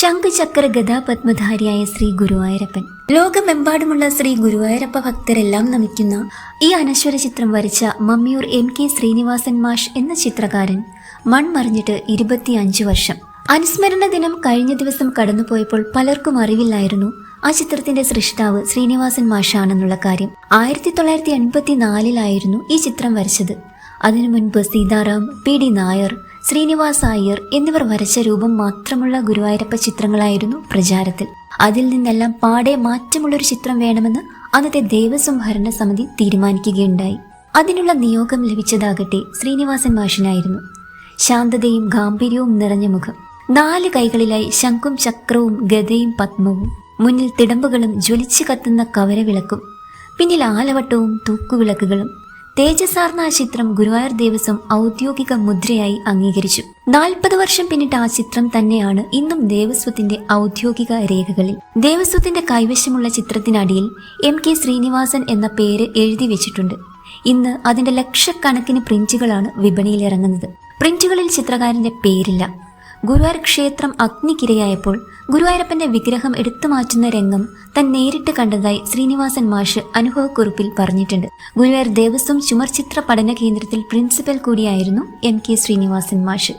ശംഖുചക്ര ഗതാപത്മധാരിയായ ശ്രീ ഗുരുവായൂരപ്പൻ. ലോകമെമ്പാടുമുള്ള ശ്രീ ഗുരുവായൂരപ്പ ഭക്തരെല്ലാം നമിക്കുന്ന ഈ അനശ്വര ചിത്രം വരച്ച മമ്മിയൂർ എം കെ ശ്രീനിവാസൻ മാഷ് എന്ന ചിത്രകാരൻ മൺമറിഞ്ഞിട്ട് ഇരുപത്തിയഞ്ചു വർഷം. അനുസ്മരണ ദിനം കഴിഞ്ഞ ദിവസം കടന്നുപോയപ്പോൾ പലർക്കും അറിവില്ലായിരുന്നു ആ ചിത്രത്തിന്റെ സൃഷ്ടാവ് ശ്രീനിവാസൻ മാഷാണെന്നുള്ള കാര്യം. ആയിരത്തി തൊള്ളായിരത്തി എൺപത്തിനാലിലായിരുന്നു ഈ ചിത്രം വരച്ചത്. അതിനു മുൻപ് സീതാറാം പി ഡി നായർ ശ്രീനിവാസ അയ്യർ എന്നിവർ വരച്ച രൂപം മാത്രമുള്ള ഗുരുവായൂരപ്പ ചിത്രങ്ങളായിരുന്നു പ്രചാരത്തിൽ. അതിൽ നിന്നെല്ലാം പാടെ മാറ്റമുള്ളൊരു ചിത്രം വേണമെന്ന് അന്നത്തെ ദേവസ്വം ഭരണ സമിതി തീരുമാനിക്കുകയുണ്ടായി. അതിനുള്ള നിയോഗം ലഭിച്ചതാകട്ടെ ശ്രീനിവാസൻ മാഷിനായിരുന്നു. ശാന്തതയും ഗാംഭീര്യവും നിറഞ്ഞ മുഖം. നാല് കൈകളിലായി ശംഖും ചക്രവും ഗതയും പത്മവും. മുന്നിൽ തിടമ്പുകളും ജ്വലിച്ചു കത്തുന്ന കവരവിളക്കും. പിന്നിൽ ആലവട്ടവും തൂക്കുവിളക്കുകളും. തേജസാർന്ന ആ ചിത്രം ഗുരുവായൂർ ദേവസ്വം ഔദ്യോഗിക മുദ്രയായി അംഗീകരിച്ചു. നാൽപ്പത് വർഷം പിന്നിട്ട ആ ചിത്രം തന്നെയാണ് ഇന്നും ദേവസ്വത്തിന്റെ ഔദ്യോഗിക രേഖകളിൽ. ദേവസ്വത്തിന്റെ കൈവശമുള്ള ചിത്രത്തിനടിയിൽ എം കെ ശ്രീനിവാസൻ എന്ന പേര് എഴുതി വെച്ചിട്ടുണ്ട്. ഇന്ന് അതിന്റെ ലക്ഷക്കണക്കിന് പ്രിന്റുകളാണ് വിപണിയിൽ ഇറങ്ങുന്നത് പ്രിന്റുകളിൽ ചിത്രകാരന്റെ പേരില്ല. ഗുരുവായൂർ ക്ഷേത്രം അഗ്നിക്കിരയായപ്പോൾ ഗുരുവായൂരപ്പന്റെ വിഗ്രഹം എടുത്തു മാറ്റുന്ന രംഗം താൻ നേരിട്ട് കണ്ടതായി ശ്രീനിവാസൻ മാഷ് അനുഭവക്കുറിപ്പിൽ പറഞ്ഞിട്ടുണ്ട്. ഗുരുവായൂർ ദേവസ്വം ചുമർചിത്ര പഠന കേന്ദ്രത്തിൽ പ്രിൻസിപ്പൽ കൂടിയായിരുന്നു എം കെ ശ്രീനിവാസൻ മാഷ്.